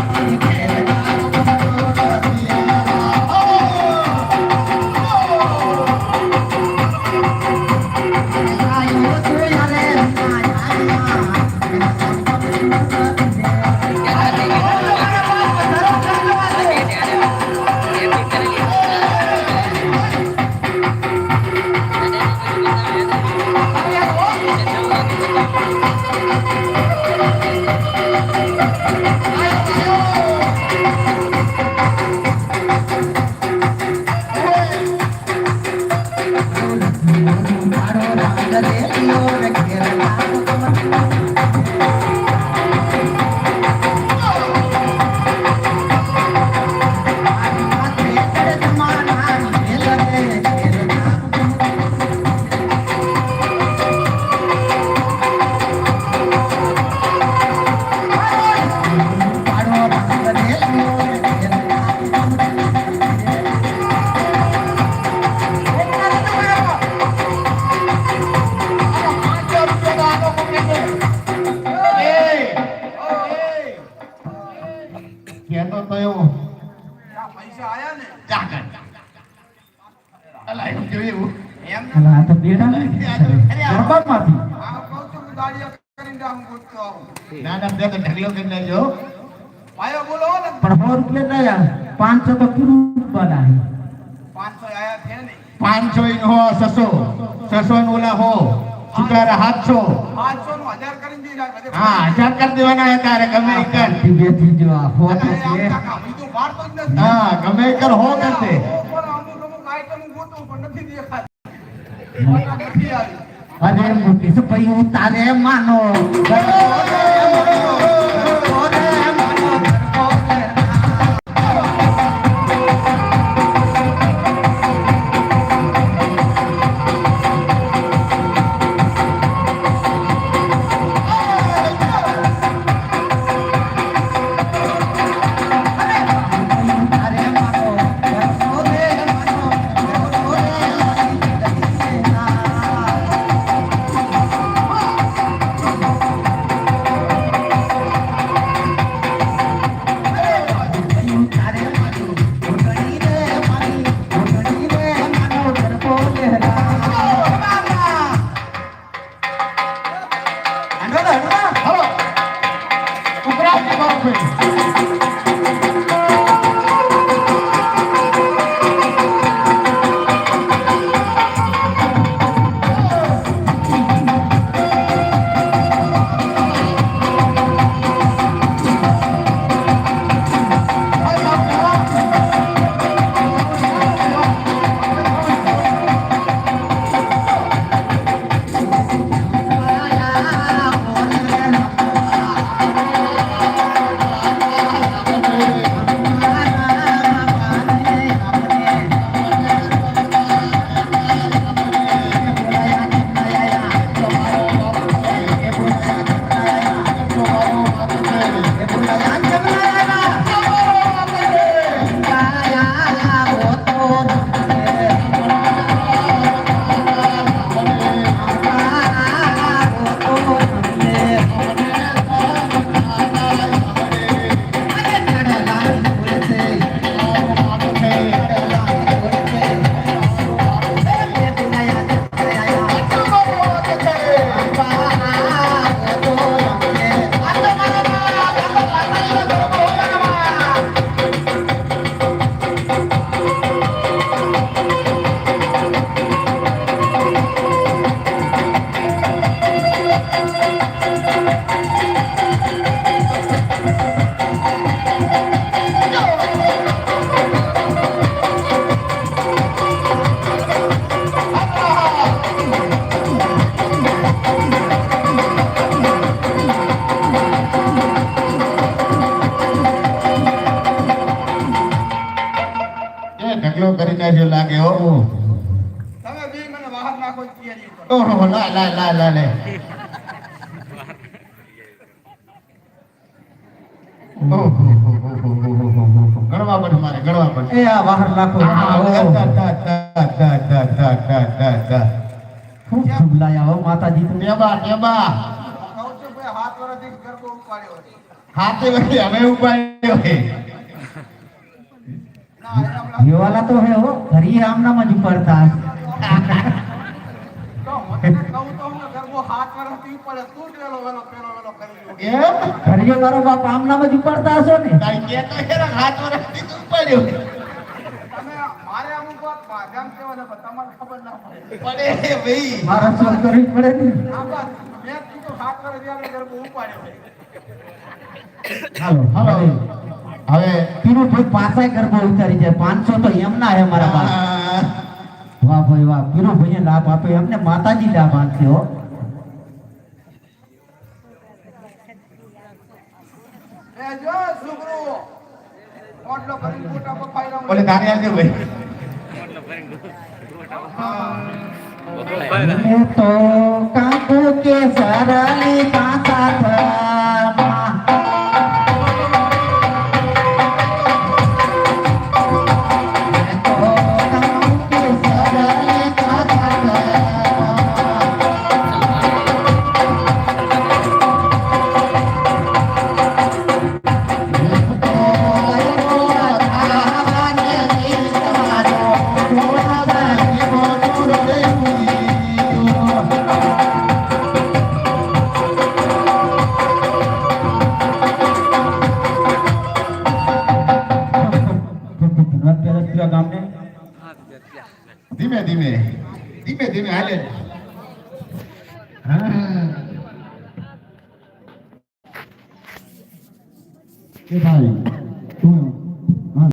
Thank you. Thank you. ગોતતો આવું ના ના બે ઢગલો કરી લેજો ભાઈઓ બોલો ને પણ સો રૂપિયા નહીં યાર. પાંચસો તો પૂરું બનાવે. પાંચસો આયા છે ને. પાંચસો ઈન હો સસો સસો નું ઓલા હો સુધારા સાતસો પાંચસો નું હજાર હા કરી દેવાના તારે ગમે કર. પાંચથી બેથી આ સો તો અરે આમ છે. કાકા, હું તો ગમે કર હો પણ અમુક અમુક item તારે માનો હલો ઉપરાજી બાપુ એ કોઈ તૈયારી કરો ઓહો લા લા લા લા લે ગણવા પડે મારે ગણવા પડે એ આ બહાર નાખો ખૂબ ઝુમલાયા હો માતાજી ટેબા ટેબા હાથ વરાથી ગરબો ઉપાડ્યો હાથે વળી હવે ઉપાડ્યો ये वाला तो है वो हरी राम नाम अज पड़ता है તમારે ખબર ના ભાઈ પડે ને વર્ષ ગરબો ઉપાડ્યો હાલો હાલો. હવે પીરુભાઈ પાસે ગરબો ઉતારી જાય પાંચસો તો એમના હે મારા પાસે. વાહ ભાઈ વાહ. પીરુ ભાઈએ લાભ આપે. એમને માતાજી લાભ આપ્યો બોલે તારે આજે ભાઈ. તો કાંકુ કે સરાની પાસા ગામને? ધીમે ધીમે ધીમે ધીમે હાલે. ભાઈ